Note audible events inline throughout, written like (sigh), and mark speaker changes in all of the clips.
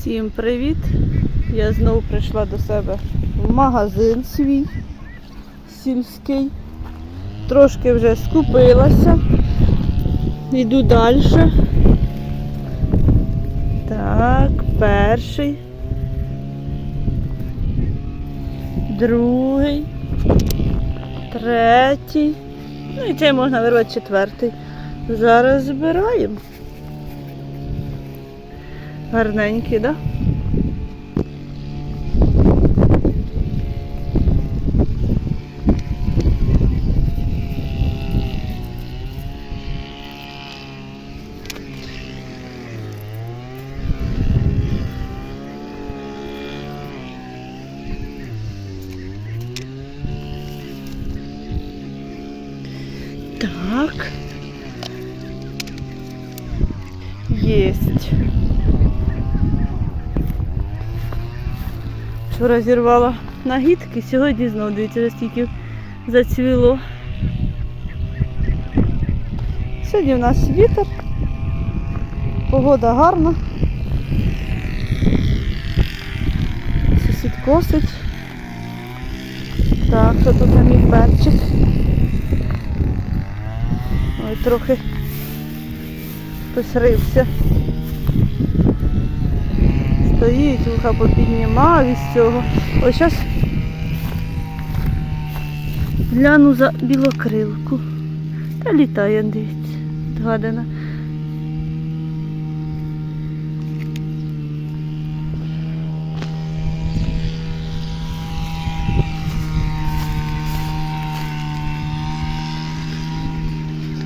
Speaker 1: Всім привіт! Я знову прийшла до себе в магазин свій сільський. Трошки вже скупилася. Йду далі. Так, перший. Другий. Третій. Ну і цей можна вирвати четвертий. Зараз збираємо. Гарненький, так? Да? Вчора зірвала нагідки, сьогодні знову дивіться, вже стільки зацвіло. Сьогодні в нас вітер, погода гарна. Сусід косить. Так, що тут на мій перчик? Ой, трохи посрився. Стоїть, вуха попіднімав із цього. Ось зараз гляну за білокрилку. Та літає, дивіться, гадина.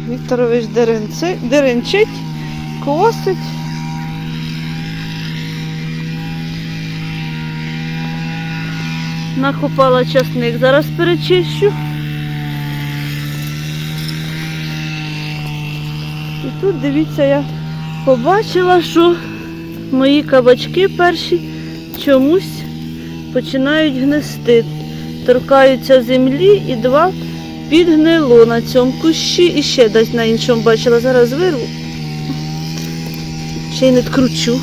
Speaker 1: Вікторович деренчить, косить. Накопала часник, зараз перечищу. І тут, дивіться, я побачила, що мої кабачки перші чомусь починають гнести. Торкаються землі і два підгнило на цьому кущі і ще десь на іншому бачила. Зараз вирву. Ще й не відкручу.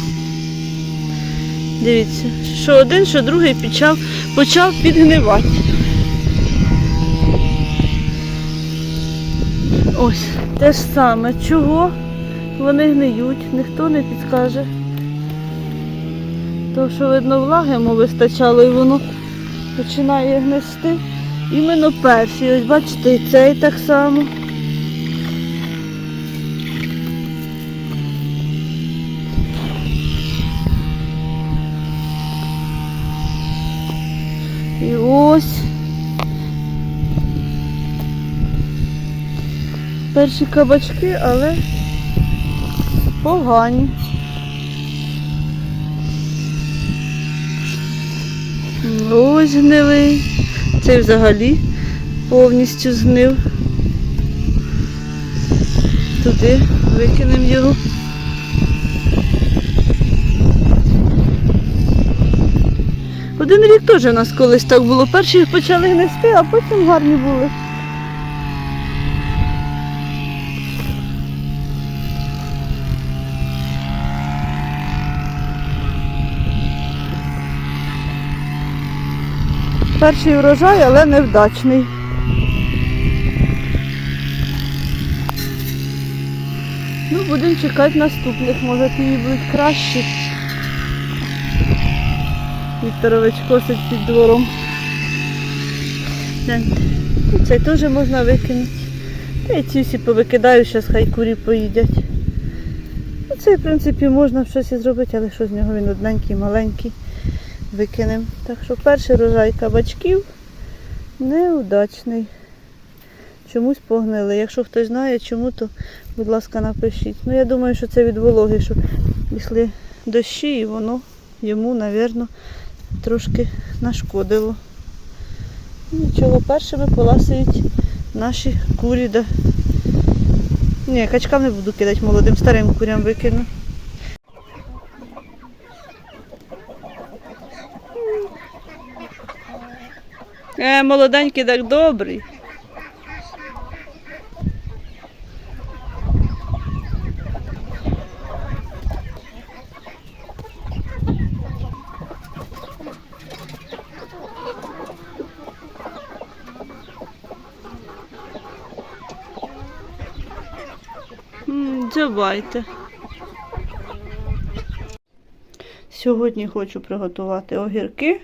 Speaker 1: Дивіться, що один, що другий почав, почав підгнивати. Ось, те ж саме. Чого вони гниють, ніхто не підскаже. То, що, видно, влаги йому вистачало і воно починає гнести. Іменно перший. Ось бачите, і цей так само. Ось. Перші кабачки, але погані. Ось гнилий. Цей взагалі повністю згнив. Туди викинемо його. Один рік теж у нас колись так було. Перші почали гнести, а потім гарні були. Перший урожай, але невдачний. Ну, будемо чекати наступних, може ті будуть кращі. Вікторович косить під двором. Цей теж можна викинути. Та й ці всі повикидаю, зараз хай курі поїдять. Ну, Цей, в принципі, можна щось і зробити, але що з нього він одненький, маленький. Викинемо. Так що перший рожай кабачків неудачний. Чомусь погнили. Якщо хтось знає чому, то, будь ласка, напишіть. Ну, я думаю, що це від вологи, що пішли дощі і воно йому, мабуть, трошки нашкодило. Нічого, першими поласують наші курі. Да. Ні, качкам не буду кидати молодим, старим курям викину. Е, молоденький так добрий. Дзьобайте. Сьогодні хочу приготувати огірки.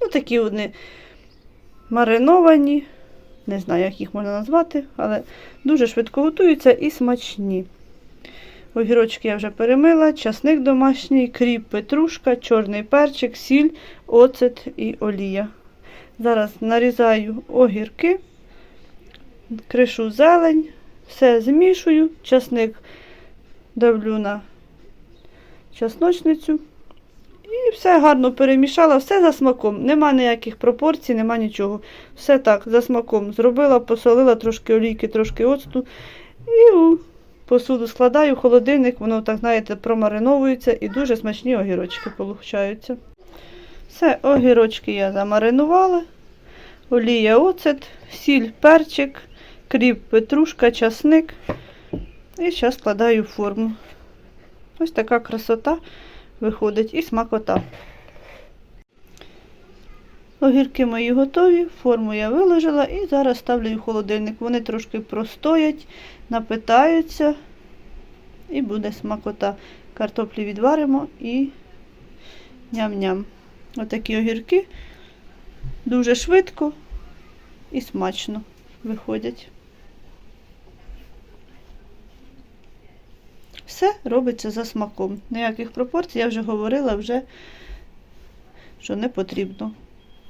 Speaker 1: Ну, такі вони мариновані. Не знаю, як їх можна назвати, але дуже швидко готуються і смачні. Огірочки я вже перемила, часник домашній, кріп, петрушка, чорний перчик, сіль, оцет і олія. Зараз нарізаю огірки, кришу зелень, все змішую, часник давлю на часночницю. І все гарно перемішала, все за смаком. Нема ніяких пропорцій, нема нічого. Все так, за смаком. Зробила, посолила трошки олійки, трошки оцту. І у посуду складаю в холодильник, воно так, знаєте, промариновується і дуже смачні огірочки получаються. Все, огірочки я замаринувала. Олія, оцет, сіль, перчик, кріп, петрушка, часник. І зараз складаю форму. Ось така красота виходить і смакота. Огірки мої готові, форму я виложила і зараз ставлю в холодильник. Вони трошки простоять, напитаються і буде смакота. Картоплі відваримо і ням-ням. Отакі огірки дуже швидко і смачно виходять. Все робиться за смаком. Ніяких пропорцій, я вже говорила, вже, що не потрібно.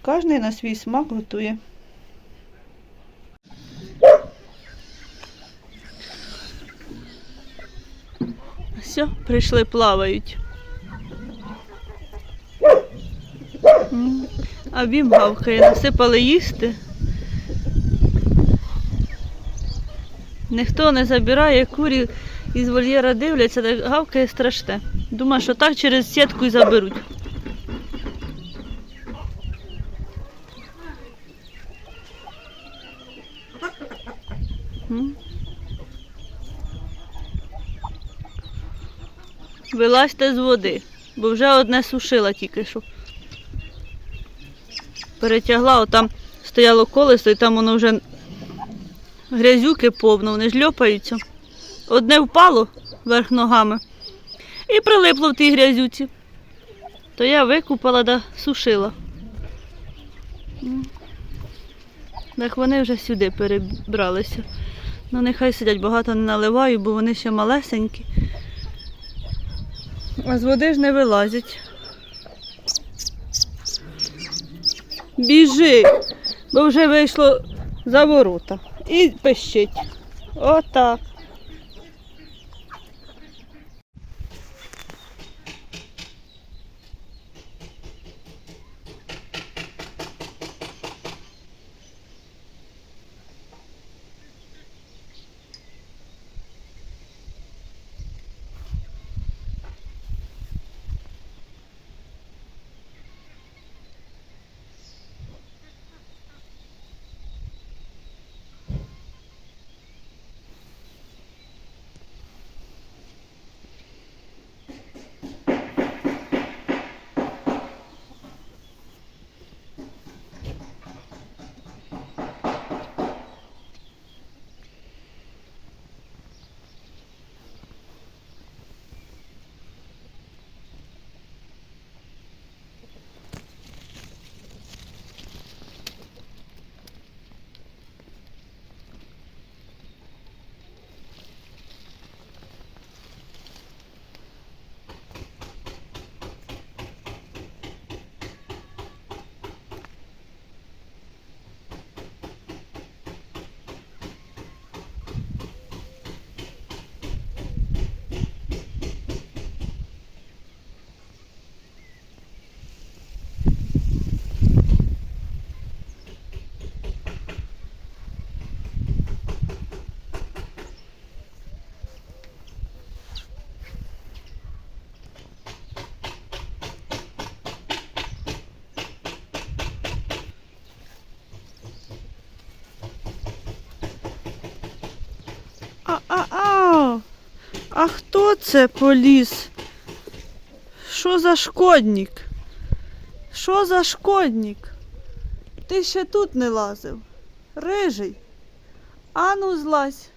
Speaker 1: Кожний на свій смак готує. Все, прийшли, плавають. А бім гавкає, насипали їсти. Ніхто не забирає курі із вольєра дивляться, так гавкає страшне. Думаю, що так через сітку і заберуть. Вилазьте з води, бо вже одне сушила тільки що. Перетягла, отам стояло колесо, і там воно вже грязюки повно, вони ж льопаються. Одне впало верх ногами і прилипло в тій грязюці. То я викупала да сушила. Так вони вже сюди перебралися. Ну нехай сидять, багато не наливаю, бо вони ще малесенькі. А з води ж не вилазять. Біжи, бо вже вийшло за ворота. І пищить. Отак. Хто це поліз? Що за шкодник? Що за шкодник? Ти ще тут не лазив. Рижий. Ану, злазь.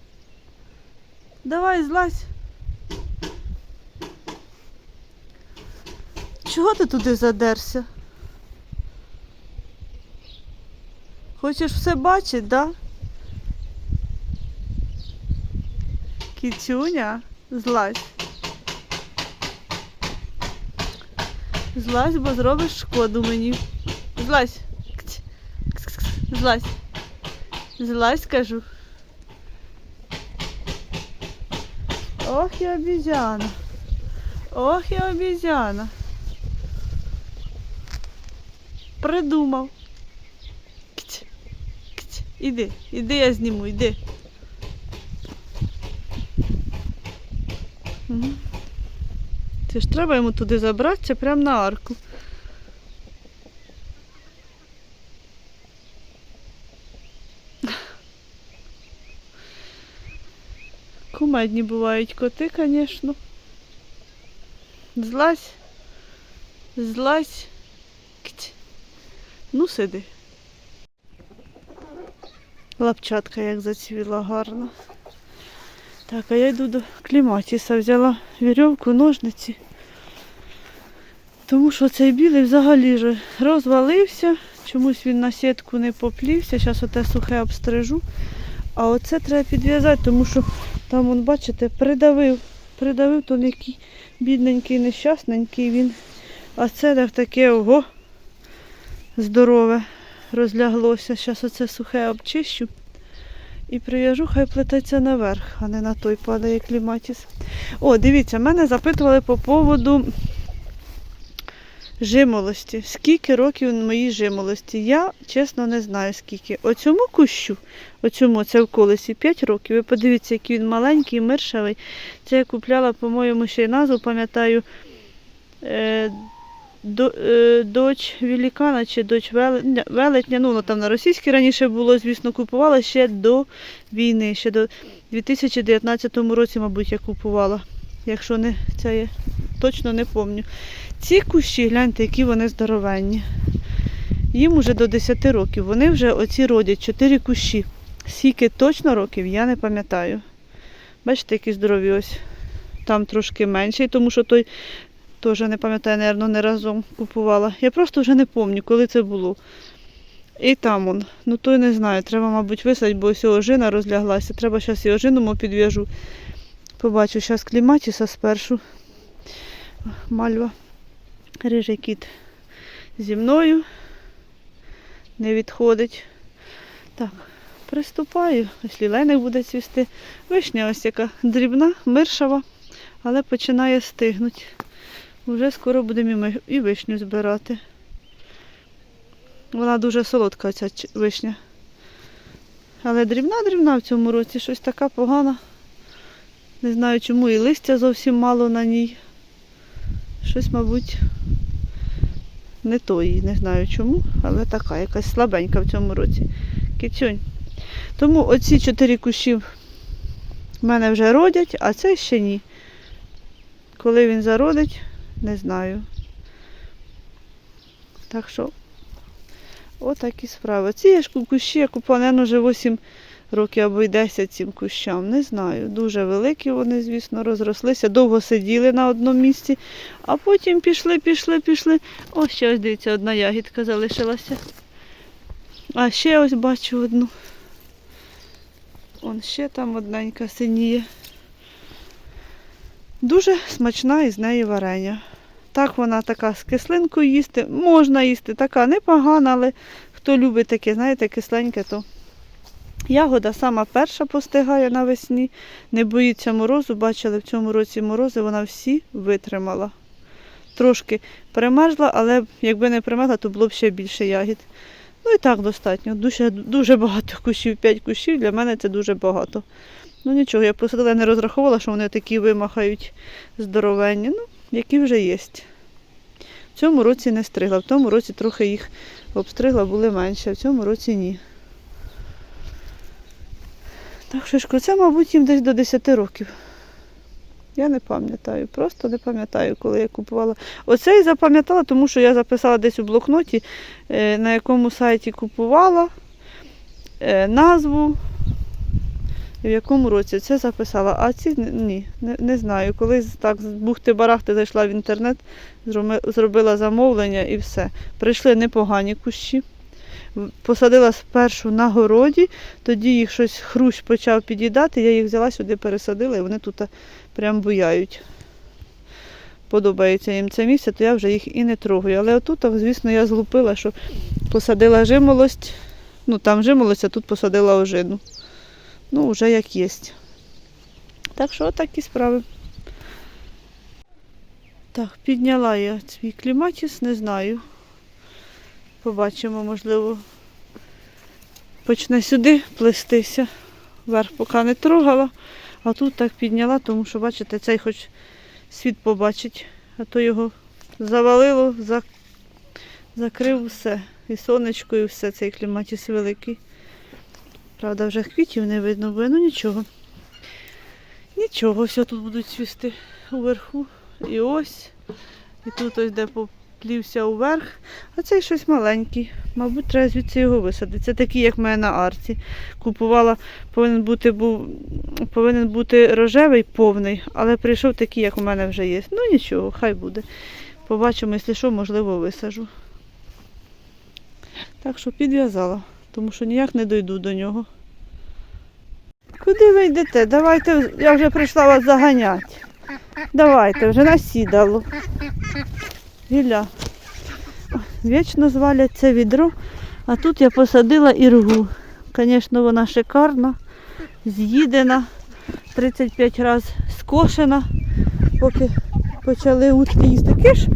Speaker 1: Давай злазь. Чого ти туди задерся? Хочеш все бачити, да? Кітюня? Злазь. Злазь, бо зробиш шкоду мені. Злазь. Кць. Кць-кць-кць. Злазь. Злазь, кажу. Ох, я обізяна. Ох, я обізяна. Придумав. Кць. Кць. Іди, іди, я зніму, іди. Це ж треба йому туди забратися прямо на арку. Кумедні бувають коти, звісно. Злазь. Злазь. Кць. Ну, сиди. Лапчатка як зацвіла гарно. Так, а я йду до кліматіса, взяла вірьовку, ножниці. Тому що цей білий взагалі же розвалився, чомусь він на сітку не поплівся. Зараз оте сухе обстрижу. А оце треба підв'язати, тому що там, вон, бачите, придавив. Придавив то який бідненький, нещасненький він. А це так таке ого здорове розляглося. Зараз оце сухе обчищу. І прив'яжу, хай плететься наверх, а не на той падає кліматіс. О, дивіться, мене запитували по поводу жимолості. Скільки років моїй жимолості? Я чесно не знаю скільки. Оцьому кущу, оцьому це в колесі 5 років. Ви подивіться, який він маленький, миршавий. Це я купляла, по-моєму, ще й назву, пам'ятаю. Е, доч Великана чи доч Велетня, ну там на російській раніше було, звісно, купувала ще до війни, ще до 2019 році, мабуть, я купувала. Якщо не це я точно не пам'ятаю. Ці кущі, гляньте, які вони здоровенні. Їм уже до 10 років. Вони вже оці родять 4 кущі. Скільки точно років, я не пам'ятаю. Бачите, які здорові ось. Там трошки менший, тому що той Теж не пам'ятаю, напевно, не разом купувала. Я просто вже не пам'ятаю, коли це було. І там он. Ну той не знаю. Треба, мабуть, висадити, бо ось ожина розляглася. Треба зараз і ожину підв'яжу. Побачу зараз кліматіса спершу. Мальва. Рижий кіт зі мною. Не відходить. Так, приступаю. Ось ліленик буде цвісти. Вишня ось яка дрібна, миршава, але починає стигнути. Вже скоро будемо і вишню збирати. Вона дуже солодка, ця вишня. Але дрібна-дрібна в цьому році, щось така погана. Не знаю чому і листя зовсім мало на ній. Щось, мабуть, не тої, не знаю чому, але така якась слабенька в цьому році. Кицюнь. Тому оці чотири кущі в мене вже родять, а це ще ні. Коли він зародить, не знаю. Так що, отакі справи. Ці ж кущі я купила, наверное, вже 8 років або й 10 цим кущам. Не знаю. Дуже великі вони, звісно, розрослися. Довго сиділи на одному місці, а потім пішли, пішли, пішли. Ось ще ось дивіться, одна ягідка залишилася. А ще ось бачу одну. Он ще там одненька синіє. Дуже смачна із неї варення. Так вона така з кислинкою їсти, можна їсти, така непогана, але хто любить таке, знаєте, кисленьке, то ягода сама перша постигає навесні, не боїться морозу. Бачили в цьому році морози, вона всі витримала. Трошки примерзла, але якби не примерзла, то було б ще більше ягід. Ну і так достатньо. Дуже, дуже багато кущів, 5 кущів, для мене це дуже багато. Ну нічого, я посадила, не розраховувала, що вони такі вимахають здоровенні. Ну, які вже є. В цьому році не стригла, в тому році трохи їх обстригла, були менше, а в цьому році ні. Так що ж, це, мабуть, їм десь до 10 років. Я не пам'ятаю, просто не пам'ятаю, коли я купувала. Оце і запам'ятала, тому що я записала десь у блокноті, е, на якому сайті купувала, е, назву, в якому році це записала. А ці ні, не, не знаю. Колись так з бухти-барахти зайшла в інтернет, зробила замовлення і все. Прийшли непогані кущі. Посадила спершу на городі, тоді їх щось хрущ почав під'їдати, я їх взяла сюди, пересадила, і вони тут прям буяють. Подобається їм це місце, то я вже їх і не трогаю. Але отут, звісно, я злупила, що посадила жимолость. Ну, там жимолость, а тут посадила ожину. Ну, вже як є. Так що такі справи. Так, підняла я свій кліматіс, не знаю. Побачимо, можливо, почне сюди плестися. Вверх поки не трогала, а тут так підняла, тому що, бачите, цей хоч світ побачить, а то його завалило, закрив все. І сонечко, і все, цей кліматіс великий. Правда, вже квітів не видно, бо ну нічого. Нічого, все тут будуть цвісти уверху. І ось. І тут ось де поплівся уверх. А цей щось маленький. Мабуть, треба звідси його висадити. Це такий, як в мене на арці. Купувала, повинен бути, був, повинен бути рожевий повний, але прийшов такий, як у мене вже є. Ну нічого, хай буде. Побачимо, якщо що, можливо, висажу. Так що підв'язала, тому що ніяк не дойду до нього. Куди ви йдете? Давайте, я вже прийшла вас заганяти. Давайте, вже насідало. Гіля. Вічно звалять це відро, а тут я посадила іргу. Звісно, вона шикарна, з'їдена, 35 разів скошена, поки почали утки їсти киш.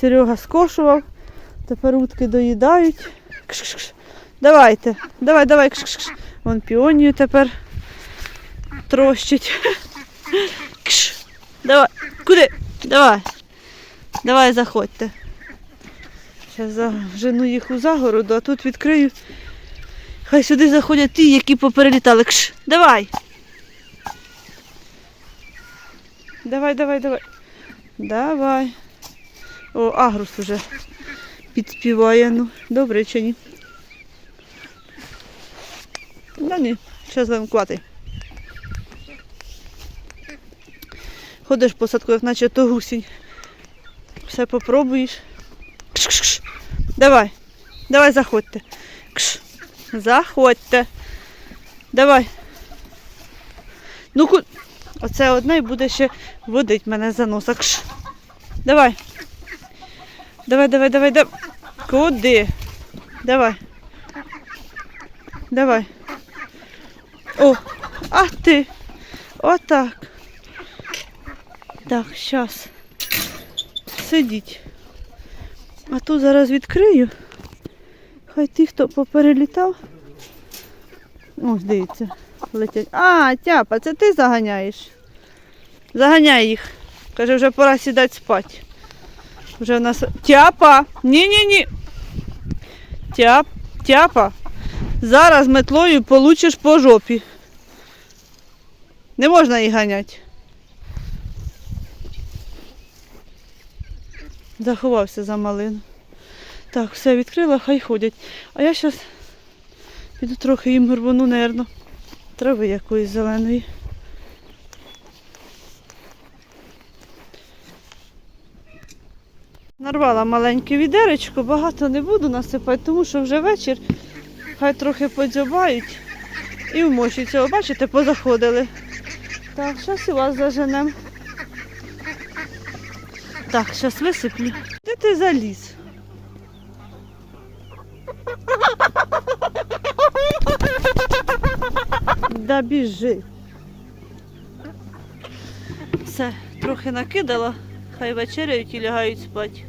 Speaker 1: Серега скошував, тепер утки доїдають. Кш-кш-кш. Давайте, давай, давай, кш-кш-кш. Вон піонію тепер трощить. (laughs) Кш. Давай. Куди? Давай. Давай, заходьте. Зараз зажену їх у загороду, а тут відкрию. Хай сюди заходять ті, які поперелітали. Кш. Давай. Давай, давай, давай. Давай. О, агрус уже підспіває. Ну, добре чи ні? Да ні, зараз ланкувати. Ходиш по садку, як наче то гусінь. Все попробуєш. Кш-кш-кш. Давай. Давай заходьте. Кш. Заходьте. Давай. Ну ку... Оце одне і буде ще водить мене за носа. Кш. Давай. Давай, давай, давай, давай. Куди? Давай. Давай. О, а ти. Отак. Так, зараз. Сидіть. А тут зараз відкрию. Хай ті, хто поперелітав. Ось, дивіться, летять. А, тяпа, це ти заганяєш. Заганяй їх. Каже, вже пора сідати спати. Вже в нас. Тяпа! Ні-ні-ні. Тяп, тяпа. Зараз метлою получиш по жопі. Не можна їх ганяти. Заховався за малину. Так, все відкрила, хай ходять. А я зараз піду трохи їм рвану, нервно. Трави якоїсь зеленої. Нарвала маленьке відеречко, багато не буду насипати, тому що вже вечір. Хай трохи подзьобають і вмочуються. О, Бачите, позаходили. Так, зараз і вас заженемо. Так, зараз висиплю. Де ти заліз? Да біжи. Все, трохи накидала, хай вечеряють і лягають спати.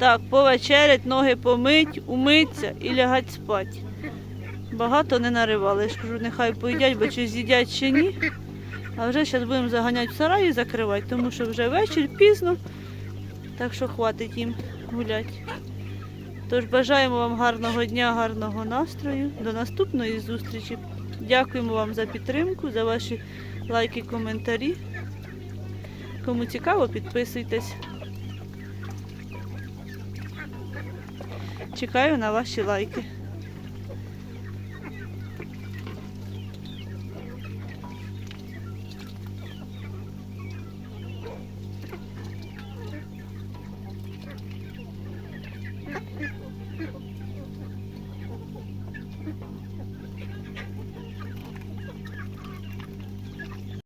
Speaker 1: Так, повечерять, ноги помить, умиться і лягать спати. Багато не наривали. Я ж кажу, нехай поїдять, бо чи з'їдять чи ні. А вже зараз будемо заганяти в сарай і закривати, тому що вже вечір пізно, так що хватить їм гуляти. Тож бажаємо вам гарного дня, гарного настрою. До наступної зустрічі. Дякуємо вам за підтримку, за ваші лайки, коментарі. Кому цікаво, підписуйтесь. Чекаю на ваші лайки.